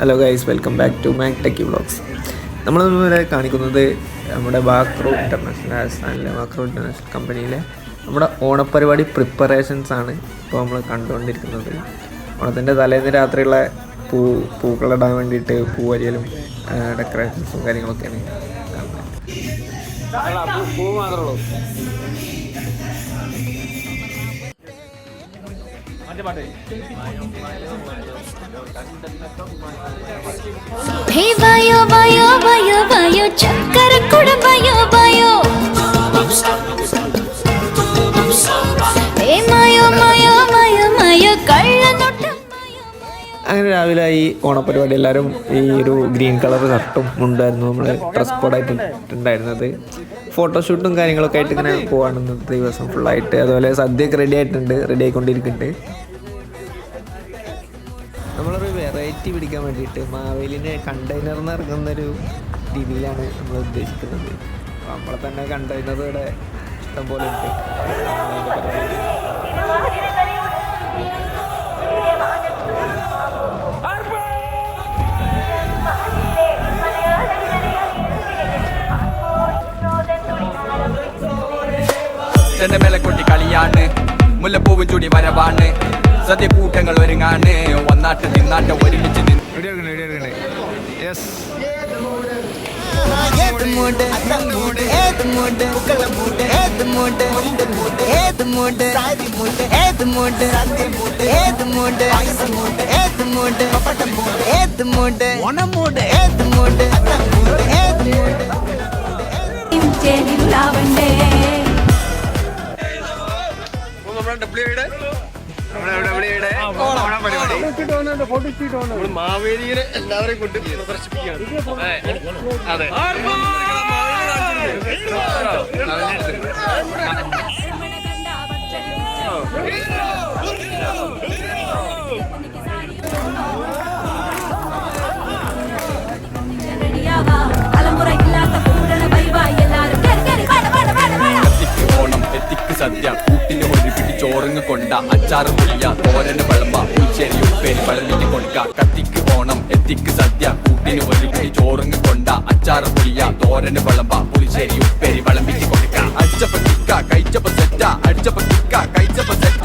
Hello guys welcome back to Mac Techie Vlogs നമ്മൾ ഇവിടെ കാണിക്കുന്നത് നമ്മുടെ ബാക്രോ ഇന്റർനാഷണൽ രാജസ്ഥാനിലെ ബാക്രോ ഇന്റർനാഷണൽ കമ്പനിയിലെ നമ്മുടെ ഓണപ്പരിപാടി പ്രിപ്പറേഷൻസ് ആണ് ഇപ്പോൾ നമ്മൾ കണ്ടുകൊണ്ടിരിക്കുന്നത്. ഓണത്തിന്റെ തലേന്ന് രാത്രിയുള്ള പൂ പൂക്കളിടാൻ വേണ്ടിയിട്ട് പൂവരിയലും ഡെക്കറേഷൻസും കാര്യങ്ങളൊക്കെയാണ് കാണുന്നത്. ഹേ ബയോ ബയോ ബയോ ബയോ ചക്കര കുട ബയോ ബയോ അങ്ങനെ രാവിലെ ഈ ഓണപ്പരിപാടി എല്ലാവരും ഈ ഒരു ഗ്രീൻ കളർ ഷർട്ടും ഉണ്ടായിരുന്നു. നമ്മൾ ഡ്രസ് കോഡായിട്ട് ഉണ്ടായിരുന്നത് ഫോട്ടോഷൂട്ടും കാര്യങ്ങളൊക്കെ ആയിട്ട് ഇങ്ങനെ പോവാണ് ഇന്നത്തെ ദിവസം ആയിട്ട്. അതുപോലെ സദ്യയൊക്കെ റെഡി ആയിട്ടുണ്ട് റെഡി ആയിക്കൊണ്ടിരിക്കുന്നുണ്ട്. നമ്മളൊരു വെറൈറ്റി പിടിക്കാൻ വേണ്ടിയിട്ട് മാവേലിനെ കണ്ടെയ്നറിൽ നിന്ന് ഇറങ്ങുന്ന ഒരു രീതിയിലാണ് നമ്മൾ ഉദ്ദേശിക്കുന്നത്. നമ്മളെ തന്നെ കണ്ടെയ്നർ ഇവിടെ ഇഷ്ടം പോലെ ഉണ്ട്. അതിന്റെ മേലക്കൊട്ടി മേലെ കൊട്ടി കളിയാണ് മുല്ലപ്പൂവും ചുടി വരവാണ് സദ്യ കൂട്ടങ്ങൾ ഒരുങ്ങാണ് വന്നാട്ട് തിന്നാട്ട് ഒരുമിച്ച് ഏത് മൂട് ഏത് മൂട് മാവേലിയെ എല്ലാവരെയും കൊണ്ട് പ്രദർശിപ്പിക്കുകയാണ്. അതെ. കൂട്ടിന് ഒരു പിടി ചോറിങ് കൊണ്ട അച്ചാറ് പുളിയ തോരന് വിളമ്പ ഉച്ചേരി ഉപ്പേരി വളഞ്ഞിട്ട് കൊടുക്ക. കത്തിക്ക് ഓണം എത്തിക്ക് സദ്യ കൂട്ടിന് ഒരു പിടി ചോറിങ് കൊണ്ട അച്ചാറ് പുളിയ തോരന് വിളമ്പ പുളിശ്ശേരി ഉപ്പേരി വളമ്പിക്ക് കൊടുക്ക. അടിച്ചപ്പ കിക്ക കഴിച്ചപ്പ സെറ്റ. അടിച്ചപ്പ കിക്ക കഴിച്ചപ്പ സെറ്റ.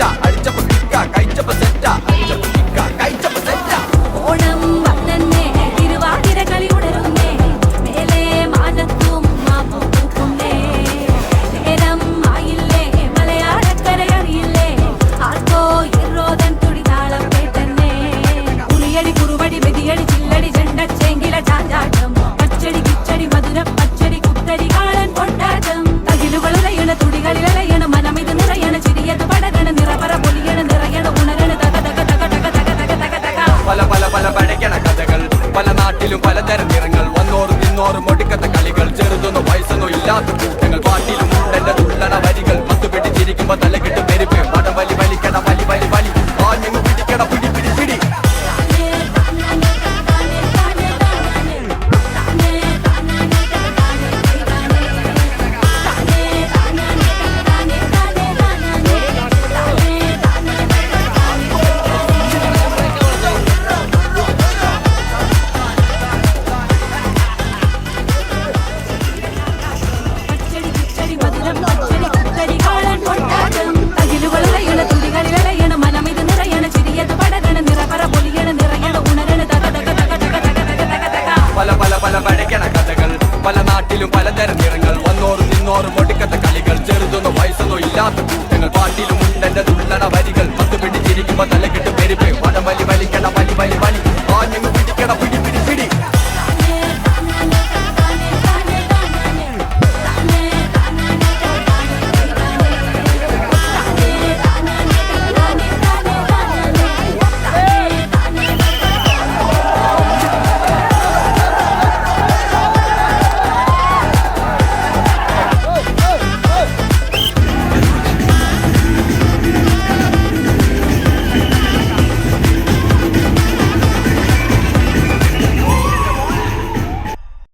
പാട്ടിലും പലതരം നിറങ്ങൾ വന്നോറും നിന്നോറും ഒടുക്കത്തെ കളികൾ. ചെറുതൊന്ന് വയസ്സൊന്നും ഇല്ലാത്ത കൂട്ടങ്ങൾ. പാട്ടിലും ഉണ്ടെന്റെ തുള്ളണ വരികൾ. പത്ത് പിടിച്ചിരിക്കുമ്പോ തലക്കെട്ട് പെരുപ്പ്. വടം വലിവ